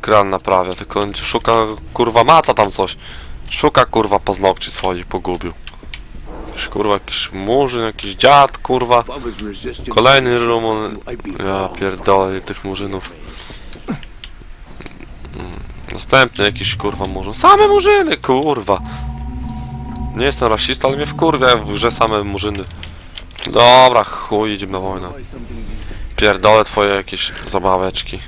kran naprawia, tylko on szuka, kurwa, maca tam coś. Szuka, kurwa, paznokci swoich, pogubił. Jakiś, kurwa, jakiś murzyn, jakiś dziad, kurwa. Kolejny Rumun. Ja pierdolę tych murzynów. Następny jakiś, kurwa, murzyn. Same murzyny, kurwa. Nie jestem rasista, ale mnie wkurwia w grze same murzyny. Dobra, chuj, idziemy na wojnę. Pierdolę twoje jakieś zabaweczki.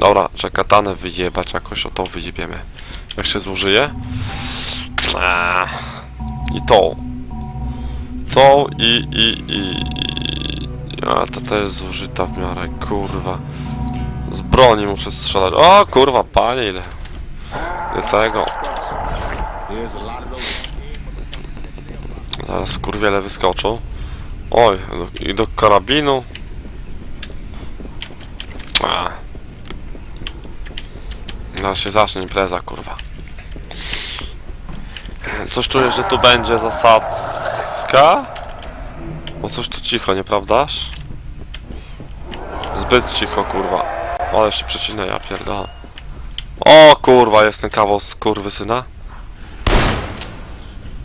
Dobra, trzeba katanę wyjebać jakoś, o to wyjebiemy. Jak się zużyje? Eee. I to. To i, i, i. A, to to jest zużyta w miarę, kurwa. Z broni muszę strzelać. O, kurwa, panie, ile... Ile tego. Zaraz kurwiele wyskoczą. Oj, i do karabinu. A. Zaraz się zacznie impreza, kurwa. Coś czuję, że tu będzie zasadzka? Bo coś tu cicho, nieprawdaż? Zbyt cicho, kurwa. Ale się przecinę, ja pierdolę. O kurwa, jest ten kawał z kurwy syna.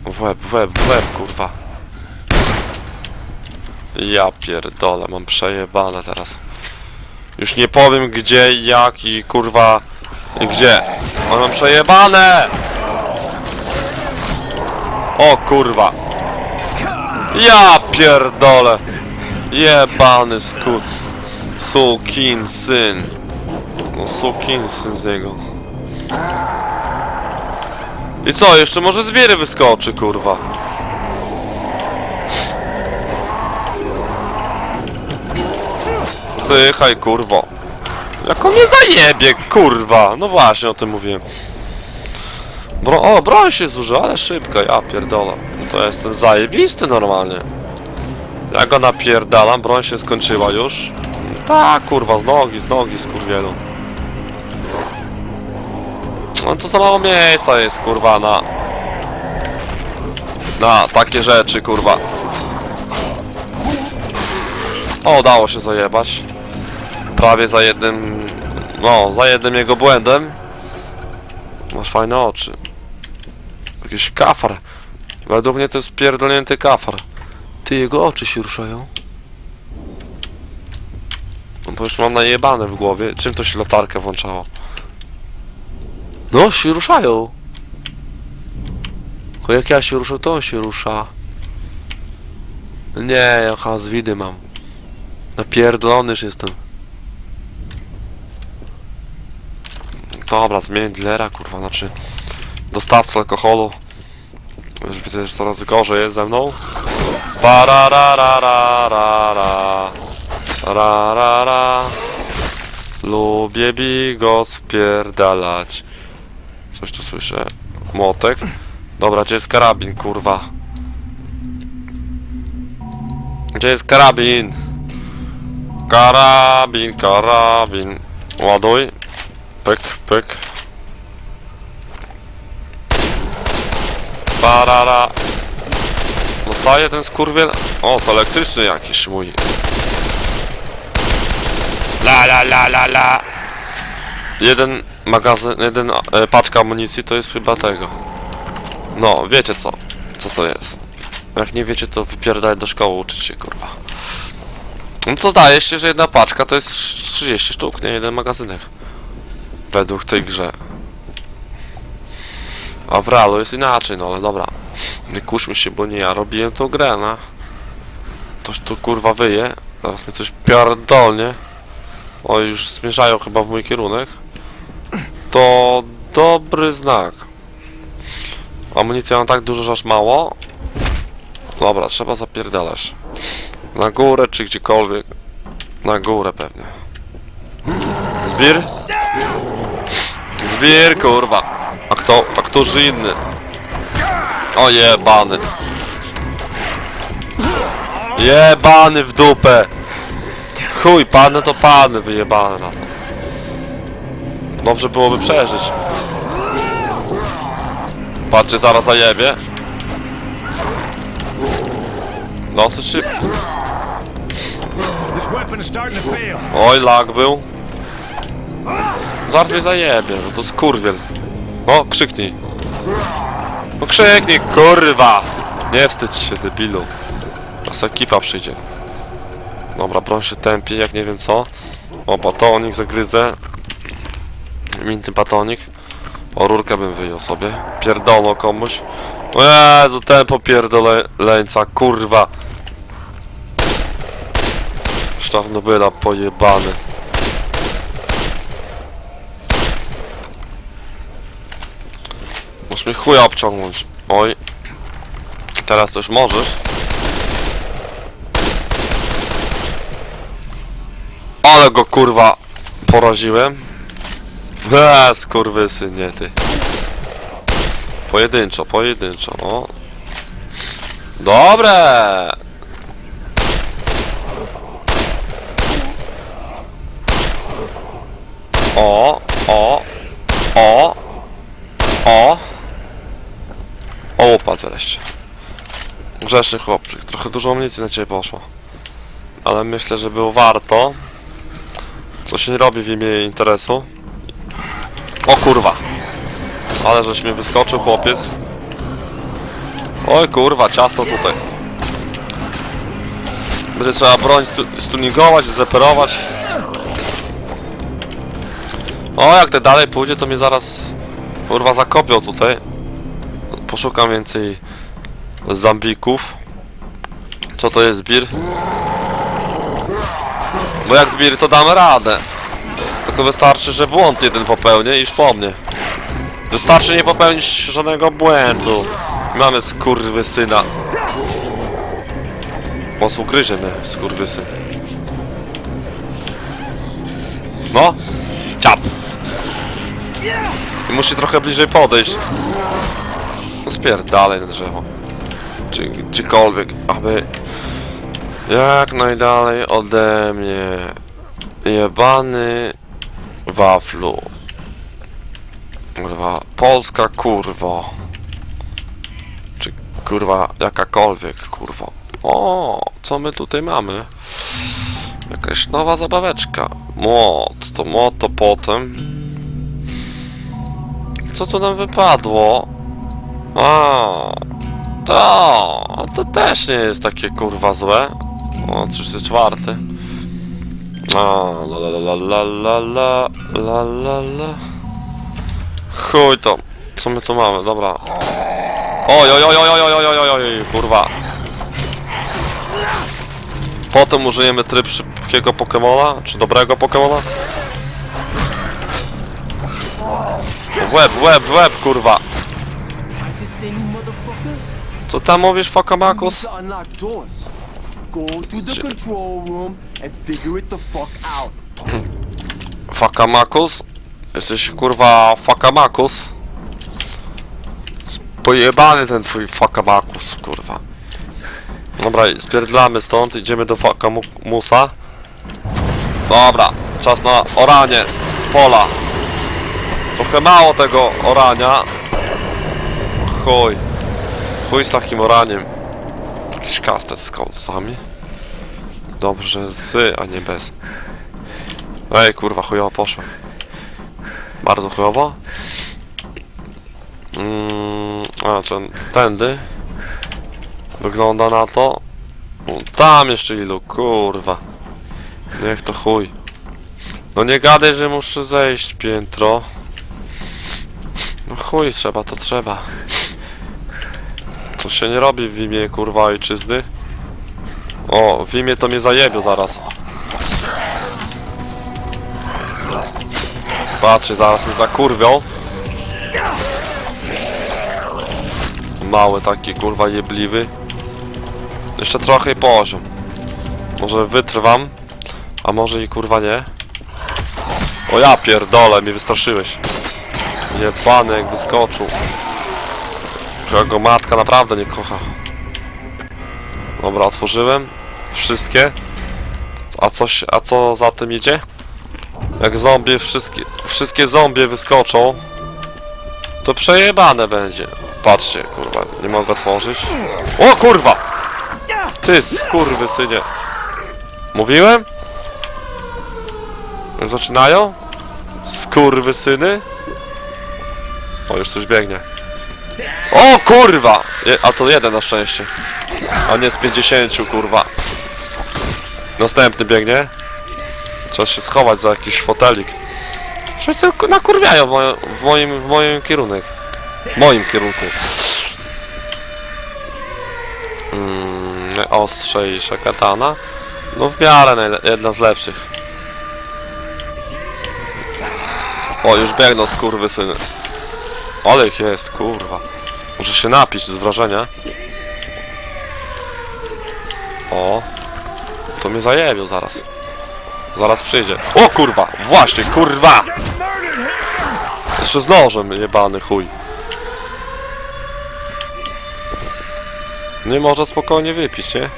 W łeb, w łeb, w łeb, kurwa. Ja pierdolę, mam przejebane teraz. Już nie powiem gdzie, jak i kurwa... Gdzie? Mam przejebane! O kurwa! Ja pierdolę! Jebany skut. Sukin syn. No sukin syn z niego. I co, jeszcze może z biery wyskoczy, kurwa. Pychaj, kurwo. Jak on mnie zajebie, kurwa. No właśnie, o tym mówiłem. Bro o, broń się zużyła, ale szybko, ja pierdolę. No To jestem zajebisty normalnie. Ja go napierdalam, broń się skończyła już. Tak, kurwa, z nogi, z nogi, skurwielu. No to za mało miejsca jest, kurwa, na... Na takie rzeczy, kurwa. O, udało się zajebać. Prawie za jednym... No, za jednym jego błędem. Masz fajne oczy. Jakiś kafar. Według mnie to jest pierdolnięty kafar. Ty, jego oczy się ruszają. No bo już mam najebane w głowie. Czym to się latarkę włączało? No, się ruszają. Tylko jak ja się ruszę, to on się rusza. Nie, ja z widy mam. Napierdolony już jestem. Dobra, zmień dealera, kurwa, znaczy dostawcę alkoholu. Już widzę, że coraz gorzej jest ze mną. Parararararara. Rarara. Lubię bigos wpierdalać. Coś tu słyszę. Młotek. Dobra, gdzie jest karabin, kurwa? Gdzie jest karabin? Karabin, karabin. Ładuj. Pyk, pyk. Parara. Dostaje ten skurwiel. O, to elektryczny jakiś mój. La la la la la. Jeden magazyn, jeden e, paczka amunicji to jest chyba tego. No, wiecie co? Co to jest? Jak nie wiecie, to wypierdaj do szkoły uczyć się, kurwa. No to zdaje się, że jedna paczka to jest 30 sztuk, nie jeden magazynek. Według tej grze. A w realu jest inaczej, no ale dobra. Nie kuszmy się, bo nie ja robiłem tą grę, no. Ktoś tu kurwa wyje. Zaraz mi coś pierdolnie. O, już zmierzają chyba w mój kierunek. To dobry znak. Amunicja mam tak dużo, że aż mało. Dobra, trzeba zapierdalać. Na górę czy gdziekolwiek. Na górę pewnie. Zbir? Zbir, kurwa. A kto, a któż inny? O jebany. Jebany w dupę. Chuj, pany to pany wyjebane na to. Dobrze byłoby przeżyć. Patrzcie, zaraz zajebie. Dosyć szybko. Oj, lag był. Zaraz mnie zajebie, no to skurwiel. O, krzyknij. No krzyknij, kurwa! Nie wstydź się, debilu. Teraz ekipa przyjdzie. Dobra, broń się tępi, jak nie wiem co. O, batonik zagryzę. Minty batonik. O, rurkę bym wyjął sobie. Pierdolno komuś. O Jezu, tempo pierdoleńca, kurwa. Sztawnobyla pojebany. Muszę mi chuja obciągnąć. Oj. Teraz już możesz. Ale go kurwa poraziłem. Eee, skurwysy, nie ty. Pojedynczo, pojedynczo, no. Dobre! O, o, o, o. O, wreszcie. Grzeszny chłopczyk. Trochę dużo amunicji na ciebie poszło. Ale myślę, że było warto. Co się nie robi w imię interesu. O kurwa. Ale żeś mnie wyskoczył, chłopiec. Oj kurwa, ciasto tutaj. Będzie trzeba broń stu stuningować, zeperować. O, jak te dalej pójdzie, to mnie zaraz kurwa zakopią tutaj. Poszukam więcej zambików. Co to jest zbir? Bo jak zbir, to damy radę. Tylko wystarczy, że błąd jeden popełnię i już po mnie. Wystarczy nie popełnić żadnego błędu. Mamy skurwysyna. Mocno ugryziony skurwysyn. No. Ciap. I musi trochę bliżej podejść. Spierdalaj na drzewo. Czy gdziekolwiek, aby jak najdalej ode mnie. Jebany waflu. Kurwa, polska kurwo. Czy kurwa jakakolwiek kurwo. O, co my tutaj mamy? Jakaś nowa zabaweczka. Młot, to młot to potem. Co tu nam wypadło? A, to, to też nie jest takie kurwa złe. O, 34. A, la la la la la la la la la. Chuj to. Co my tu mamy? Dobra. Oj, oj, oj, oj, oj, oj, oj, oj, oj, kurwa. Potem użyjemy tryb szybkiego Pokemona, czy dobrego Pokemona. W łeb, w łeb, łeb, kurwa. It the fuck out. Fakamakus? Jesteś kurwa Fakamakus? Pojebany ten twój Fakamakus, kurwa. Dobra, spierdlamy stąd, idziemy do Fakamusa. Dobra, czas na oranie pola. Trochę mało tego orania. Chuj. Chuj z takim oraniem. Jakiś kastet z kołcami. Dobrze z, a nie bez. Ej, kurwa, chujowo poszło. Bardzo chujowo. Mm, a, czy tędy. Wygląda na to. O, tam jeszcze ilu, kurwa. Niech to chuj. No nie gadaj, że muszę zejść piętro. No chuj, trzeba, to trzeba. To się nie robi w imię kurwa ojczyzny. O, w imię to mnie zajebią zaraz. Patrzcie, zaraz mnie zakurwią. Mały taki kurwa jebliwy. Jeszcze trochę i poziom. Może wytrwam, a może i kurwa nie. O ja pierdolę, mnie wystraszyłeś. Jebany jak wyskoczył. Kogo matka naprawdę nie kocha. Dobra, otworzyłem. Wszystkie. A coś, a co za tym idzie? Jak zombie, wszystkie, wszystkie zombie wyskoczą, to przejebane będzie. Patrzcie, kurwa, nie mogę otworzyć. O kurwa! Ty skurwy synie. Mówiłem? Już zaczynają? Skurwysyny? O, już coś biegnie. O kurwa! Je, a to jeden na szczęście. A nie z 50, kurwa. Następny biegnie. Trzeba się schować za jakiś fotelik. Wszyscy ku- nakurwiają w, moim, w moim, w moim kierunek. W moim kierunku. Mm, ostrzejsza katana. No w miarę jedna z lepszych. O, już biegną skurwysyny. Ale ich jest, kurwa. Muszę się napić z wrażenia. O. To mnie zajebią zaraz. Zaraz przyjdzie. O kurwa! Właśnie, kurwa! Jeszcze z nożem jebany chuj. Nie można spokojnie wypić, nie?